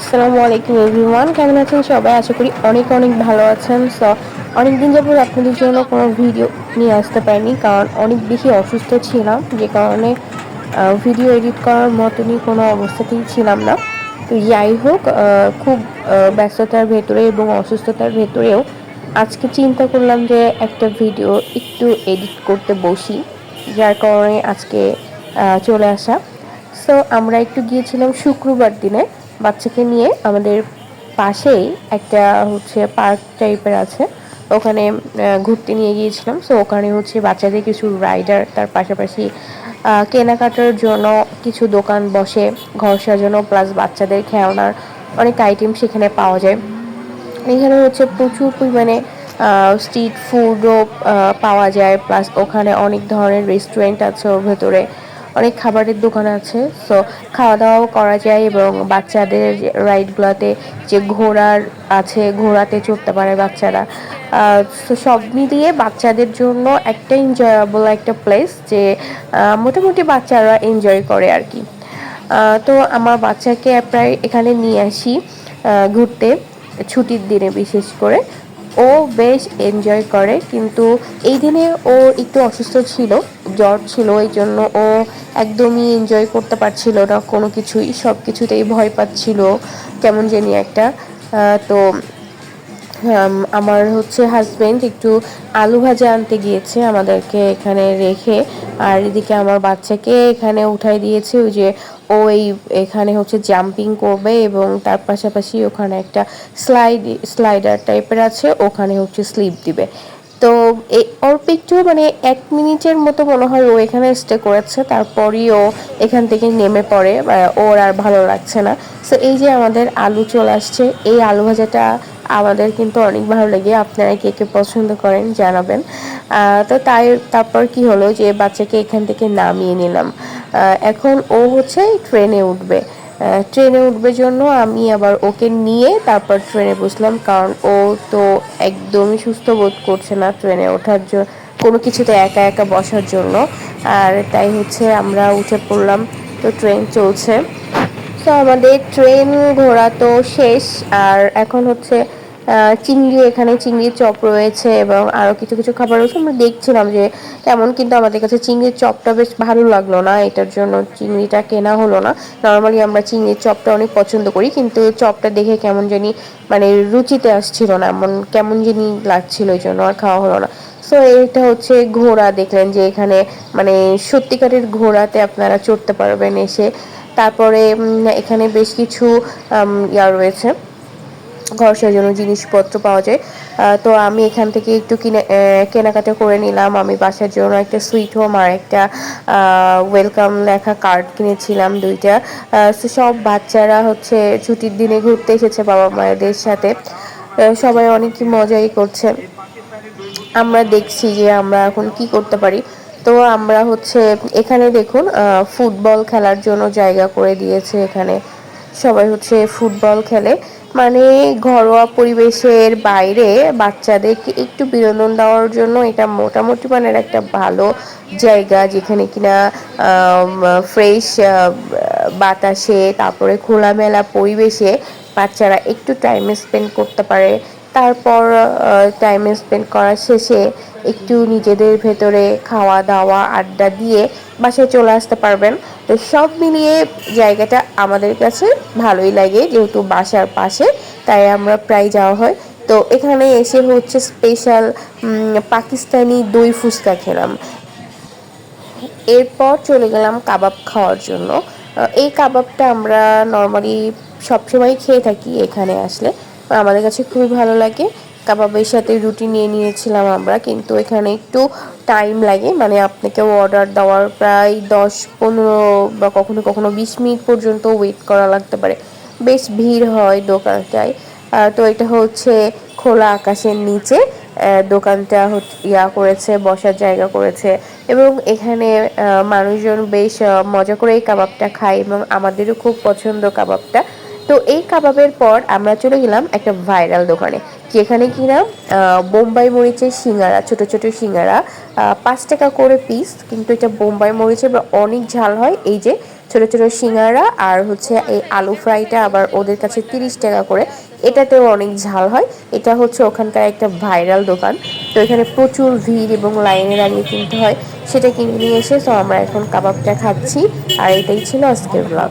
আসসালামু আলাইকুম এভরিওয়ান কেমন আছেন সবাই? আশা করি অনেক অনেক ভালো আছেন। সো অনেক দিন যাবত আপনাদের জন্য কোনো ভিডিও নিয়ে আসতে পারিনি, কারণ অনেক বেশি অসুস্থ ছিলাম। যে কারণে ভিডিও এডিট করার মতনই কোনো অবস্থাতেই ছিলাম না। তো যাই হোক খুব ব্যস্ততার ভেতরে এবং অসুস্থতার ভেতরেও আজকে চিন্তা করলাম যে একটা ভিডিও একটু এডিট করতে বসি, যার কারণে আজকে চলে আসা। সো আমরা একটু গিয়েছিলাম শুক্রবার দিনে। বাচ্চাকে নিয়ে আমাদের পাশেই একটা হচ্ছে পার্ক টাইপের আছে। ওখানে ঘুরতে নিয়ে গিয়েছিলাম। সো ওখানে হচ্ছে বাচ্চাদের কিছু রাইডার তার পাশাপাশি কেনাকাটার জন্য কিছু দোকান বসে, ঘর সাজানো প্লাস বাচ্চাদের খেলনার অনেক আইটেম সেখানে পাওয়া যায়। এখানে হচ্ছে প্রচুর পরিমাণে স্ট্রিট ফুডও পাওয়া যায়। প্লাস ওখানে অনেক ধরনের রেস্টুরেন্ট আছে ওর ভেতরে। অনেক খাবারের দোকান আছে। সো খাওয়া দাওয়াও করা যায় এবং বাচ্চাদের রাইডগুলোতে যে ঘোড়ার আছে, ঘোড়াতে চড়তে পারে বাচ্চারা। সো সব মিলিয়ে বাচ্চাদের জন্য একটা এনজয়েবল একটা প্লেস যে মোটামুটি বাচ্চারা এনজয় করে আর কি তো আমার বাচ্চাকে প্রায় এখানে নিয়ে আসি ঘুরতে ছুটির দিনে বিশেষ করে। ও বেশ এনজয় করে, কিন্তু এই দিনে ও একটু অসুস্থ ছিল, জ্বর ছিল, এই জন্য ও একদমই এনজয় করতে পারছিল না, কোনো কিছুই সব কিছুতেই ভয় পাচ্ছিল, কেমন জানি একটা। তো আমার হচ্ছে হাজব্যান্ড একটু আলু ভাজা আনতে গিয়েছে আমাদেরকে এখানে রেখে, আর এদিকে আমার বাচ্চাকে এখানে উঠাই দিয়েছে, ওই যে ও এই এখানে হচ্ছে জাম্পিং করবে এবং তার পাশাপাশি ওখানে একটা স্লাইড স্লাইডার টাইপের আছে, ওখানে হচ্ছে স্লিপ দিবে। তো এই অল্প একটু মানে এক মিনিটের মতো মনে হয় ও এখানে স্টে করেছে, তারপরই ও এখান থেকে নেমে পড়ে ওর আর ভালো লাগছে না। সো এই যে আমাদের আলু চলে আসছে, এই আলু ভাজাটা আমাদের কিন্তু অনেক ভালো লাগে আপনারা কে কে পছন্দ করেন জানাবেন। তো তাই, তারপর কি হলো যে বাচ্চাকে এখান থেকে নামিয়ে নিলাম। এখন ও হচ্ছে ট্রেনে উঠবে। ট্রেনে উঠবে জন্য আমি আবার ওকে নিয়ে তারপর ট্রেনে বসলাম কারণ ও তো একদমই সুস্থ বোধ করছে না ট্রেনে ওঠার জন্য কোনো কিছুতে একা একা বসার জন্য। আর তাই হচ্ছে আমরা উঠে পড়লাম, তো ট্রেন চলছে। তো আমাদের ট্রেন ঘোরা তো শেষ, আর এখন হচ্ছে চিংড়ি, এখানে চিংড়ির চপ রয়েছে এবং আরও কিছু কিছু খাবার রয়েছে আমরা দেখছিলাম যে তেমন কিন্তু আমাদের কাছে চিংড়ির চপটা বেশ ভালো লাগল না। এটার জন্য চিংড়িটা কেনা হলো না। নর্মালি আমরা চিংড়ির চপটা অনেক পছন্দ করি, কিন্তু চপটা দেখে কেমন জানি মানে রুচিতে আসছিল না, এমন কেমন জানি লাগছিল ওই জন্য আর খাওয়া হলো না। সো এটা হচ্ছে ঘোড়া দেখলেন যে এখানে মানে সত্যিকারের ঘোড়াতে আপনারা চড়তে পারবেন এসে। তারপরে এখানে বেশ কিছু ইয়া রয়েছে। ঘর সাজানোর জিনিসপত্র পাওয়া যায়। তো আমি এখান থেকে একটু কিনে কেনাকাটা করে নিলাম। আমি বাসার জন্য একটা সুইট হোম আর একটা ওয়েলকাম লেখা কার্ড কিনেছিলাম দুইটা। সব বাচ্চারা হচ্ছে ছুটির দিনে ঘুরতে এসেছে বাবা মায়েদের সাথে। সবাই অনেক মজাই করছে। আমরা দেখছি যে আমরা এখন কি করতে পারি। তো আমরা হচ্ছে এখানে দেখুন ফুটবল খেলার জন্য জায়গা করে দিয়েছে এখানে। সবাই হচ্ছে ফুটবল খেলে। মানে ঘরোয়া পরিবেশের বাইরে বাচ্চাদেরকে একটু বিনোদন দেওয়ার জন্য এটা মোটামুটি মানে একটা ভালো জায়গা, যেখানে কিনা ফ্রেশ বাতাসে, তারপরে খোলামেলা পরিবেশে বাচ্চারা একটু টাইম স্পেন্ড করতে পারে। তারপর টাইম স্পেন্ড করার শেষে একটু নিজেদের ভেতরে খাওয়া দাওয়া, আড্ডা দিয়ে বাসায় চলে আসতে পারবেন। তো সব মিলিয়ে জায়গাটা আমাদের কাছে ভালোই লাগে, যেহেতু বাসার পাশে, তাই আমরা প্রায় যাওয়া হয়। তো এখানে এসে হচ্ছে স্পেশাল পাকিস্তানি দই ফুচকা খেলাম। এরপর চলে গেলাম কাবাব খাওয়ার জন্য। এই কাবাবটা আমরা নর্মালি সবসময় খেয়ে থাকি এখানে আসলে। আমাদের কাছে খুবই ভালো লাগে। কাবাবের সাথে রুটি নিয়ে নিয়েছিলাম আমরা, কিন্তু এখানে একটু টাইম লাগে। মানে আপনাকে অর্ডার দেওয়ার প্রায় দশ, পনেরো বা কখনো কখনো বিশ মিনিট পর্যন্ত ওয়েট করা লাগতে পারে। বেশ ভিড় হয় দোকানটায়। তো এটা হচ্ছে খোলা আকাশের নিচে। দোকানটা ইয়া করেছে, বসার জায়গা করেছে। এবং এখানে মানুষজন বেশ মজা করে এই কাবাবটা খায় এবং আমাদেরও খুব পছন্দ কাবাবটা। তো এই কাবাবের পর আমরা চলে গেলাম একটা ভাইরাল দোকানে যেখানে কিনা বোম্বাই মরিচের সিঙ্গারা, ছোট ছোট সিঙ্গারা। পাঁচ টাকা করে পিস কিন্তু এটা বোম্বাই মরিচের অনেক ঝাল হয়। এই যে ছোট ছোট সিঙ্গারা আর হচ্ছে এই আলু ফ্রাইটা আবার ওদের কাছে তিরিশ টাকা করে, এটাতেও অনেক ঝাল হয়। এটা হচ্ছে ওখানকার একটা ভাইরাল দোকান। তো এখানে প্রচুর ভিড় এবং লাইনে দাঁড়িয়ে কিনতে হয়, সেটা কিনে নিয়ে এসে তো আমরা এখন কাবাবটা খাচ্ছি। আর এটাই ছিল আজকের ব্লগ